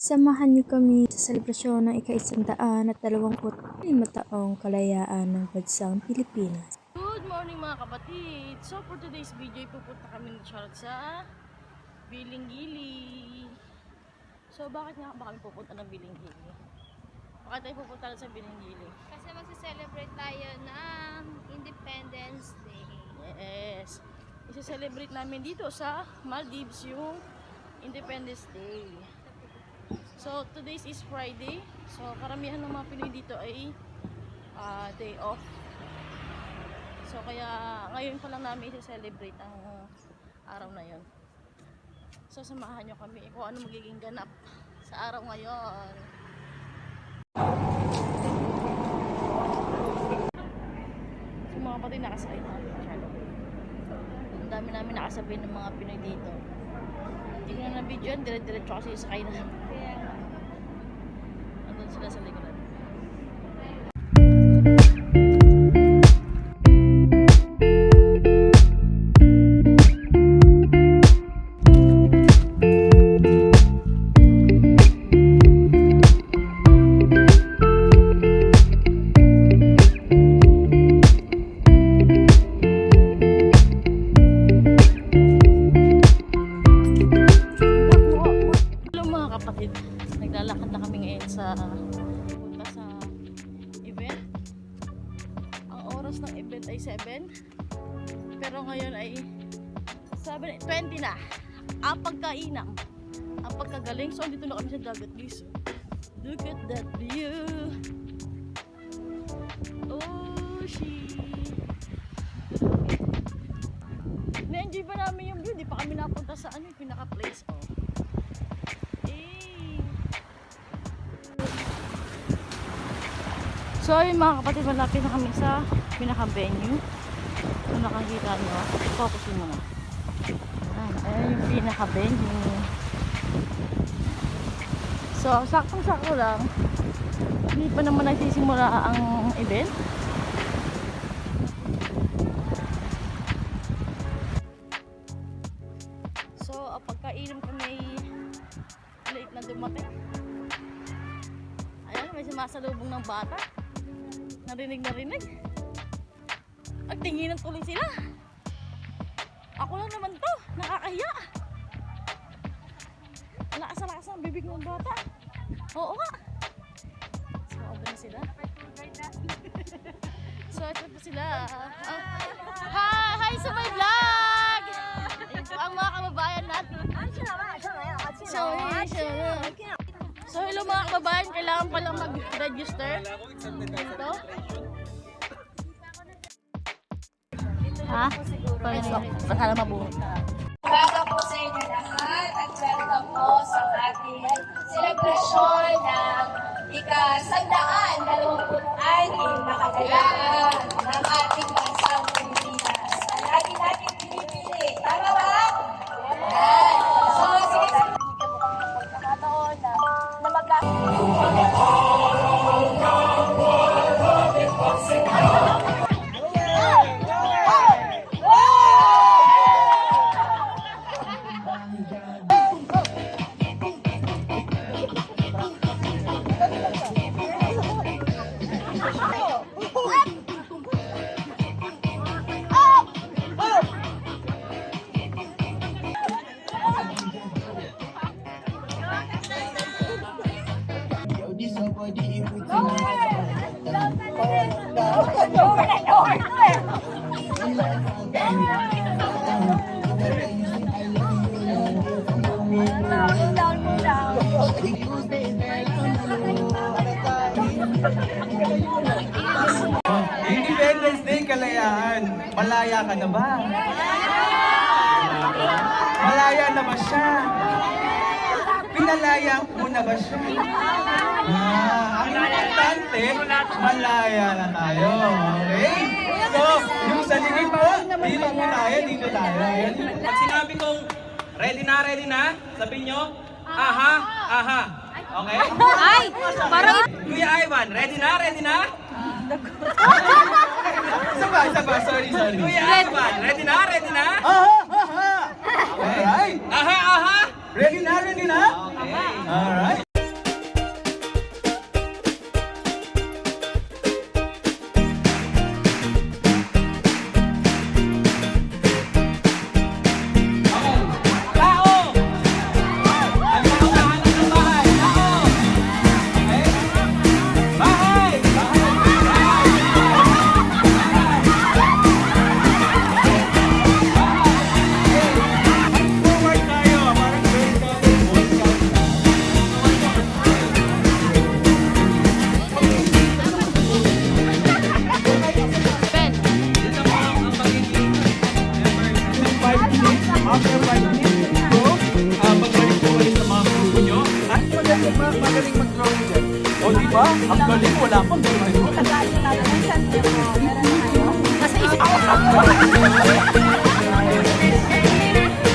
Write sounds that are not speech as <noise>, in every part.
Samahan niyo kami sa selebrasyon ng ika-isandaan at dalawangput lima taong kalayaan ng bansang Pilipinas. Good morning mga kapatid! So for today's video, pupunta kami ni Charlotte sa Bilingili. So bakit nga ba kami pupunta ng Bilingili? Bakit tayo pupunta sa Bilingili? Kasi magse-celebrate tayo ng Independence Day. Yes! Isa-celebrate namin dito sa Maldives yung Independence Day. So today's is Friday. So karamihan ng mga Pinoy dito ay ah, day off. So kaya ngayon pa lang namin i-celebrate ang araw na yon. So samahan nyo kami kung ano magiging ganap sa araw ngayon. So mga kapatid nakasakay na. Ang dami namin nakasabay ng mga Pinoy dito. Hindi ko na na-video yan, dire-diretso kasi sakay na. listen to something. Event ay 7. Pero ngayon ay 7.20 na. Ang pagkainam. Ang pagkagaling. So, dito na kami sa dagat guys. Look at that view. Oh, she. Na-enjoy pa namin yung view. Di pa kami napunta sa ano, yung pinaka-place. Oh. Eh. So ayun mga kapatid, malapit na kami sa pinaka-venue. Kung nakakita nyo, focus mo muna. Ayan, yung pinaka-venue. So, saktong-sakto lang. Hindi pa naman nagsisimula ang event. So, pagkainom may late na dumating. Ayan, may sumasalubong ng bata. Narinig narinig. Nagtinginan tuloy sila. Ako lang naman to. Nakakahiya. Lakas na lakas ang bibig ng bata. Oo nga. So, ano na sila? so, ito po sila. Ah, hi! Hi sa my vlog! Ayun po ang mga kababayan natin. Sorry, sorry. So, hello mga kababayan, kailangan palang mag-register. Dito. Ha? Baka na mabuhay. Umaga po sa inyo lahat at welcome po sa ating selebrasyon ng ikasandaan dalawamput-anim na kagayaan ng ating Malaya ka na ba? Malaya na ba siya? Pinalaya mo na ba siya? Ah, ang importante, malaya na tayo. Okay? So, yung sa likod mo, dito mo tayo, dito tayo. Pag sinabi kong ready na, ready na, sabihin nyo, aha, aha. Okay? Ay! Parang Kuya Ivan, ready na, ready na? <laughs> Isa isa ba? Sorry, sorry. Kuya Ivan, ready na, ready na? Aha, aha. Alright. Aha, aha. Ready na, ready na? Okay. Alright. after 5 minutes nito, uh, magaling po kayo sa mga grupo nyo. At magaling, ma magaling mag-drawing dyan. O di ba? Ang galing, wala pang drawing. Kagaya tayo ng santiyo mo. Meron tayo. Nasa isip ko.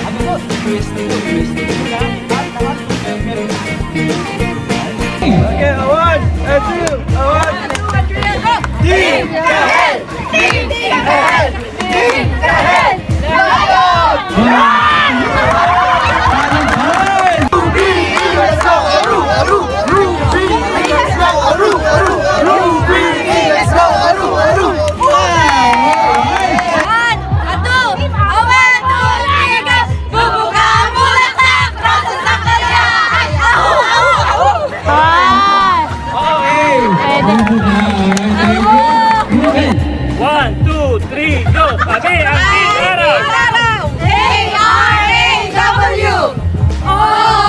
Ano po? Investing, investing. One, two, three, go! Kami ang Team Araw! Team Araw! A-R-A-W! Oh!